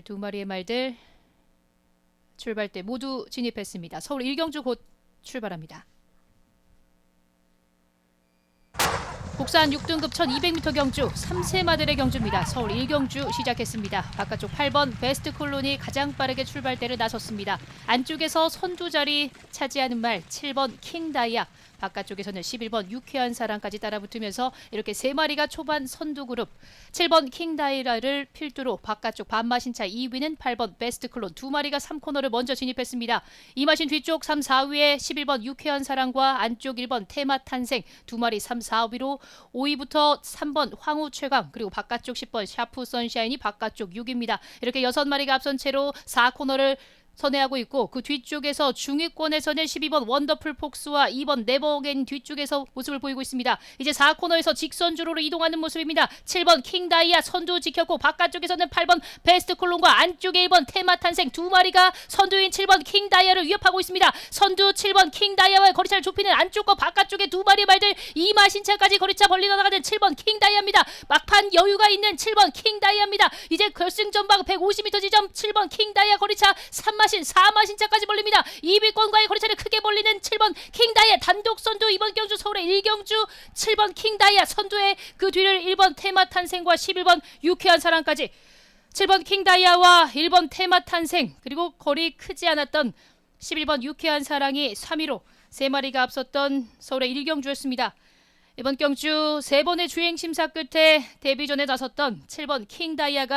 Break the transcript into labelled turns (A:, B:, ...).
A: 12마리의 말들 출발대 모두 진입했습니다. 서울 일경주 곧 출발합니다. 국산 6등급 1200m 경주 3세 마들의 경주입니다. 서울 일경주 시작했습니다. 바깥쪽 8번 베스트 콜론이 가장 빠르게 출발대를 나섰습니다. 안쪽에서 선두 자리 차지하는 말 7번 킹 다이아 바깥쪽에서는 11번 유쾌한 사랑까지 따라붙으면서 이렇게 세 마리가 초반 선두 그룹 7번 킹다이라를 필두로 바깥쪽 반마신차 2위는 8번 베스트 클론 두 마리가 3코너를 먼저 진입했습니다. 이 마신 뒤쪽 3, 4위에 11번 유쾌한 사랑과 안쪽 1번 테마 탄생 두 마리 3, 4위로 5위부터 3번 황후 최강 그리고 바깥쪽 10번 샤프 선샤인이 바깥쪽 6입니다. 이렇게 6마리가 앞선 채로 4코너를 선회하고 있고 그 뒤쪽에서 중위권에서는 12번 원더풀 폭스와 2번 네버겐 뒤쪽에서 모습을 보이고 있습니다. 이제 4코너에서 직선 주로로 이동하는 모습입니다. 7번 킹다이아 선두 지켰고 바깥쪽에서는 8번 베스트 콜론과 안쪽에 1번 테마 탄생 두 마리가 선두인 7번 킹다이아를 위협하고 있습니다. 선두 7번 킹다이아와의 거리차를 좁히는 안쪽과 바깥쪽에 두 마리 말들 이마신차까지 거리차 벌리다 나가는 7번 킹다이아입니다. 막판 여유가 있는 7번 킹다이아입니다. 이제 결승 전방 150m 지점 7번 킹다이아 거리차 3 마신 4마신차까지 벌립니다. 2위권과의 거리차를 크게 벌리는 7번 킹다이아 단독 선두 이번 경주 서울의 1경주 7번 킹다이아 선두에 그 뒤를 1번 테마 탄생과 11번 유쾌한 사랑까지 7번 킹다이아와 1번 테마 탄생 그리고 거리 크지 않았던 11번 유쾌한 사랑이 3위로 세 마리가 앞섰던 서울의 1경주였습니다. 이번 경주 세 번의 주행 심사 끝에 데뷔 전에 나섰던 7번 킹다이아가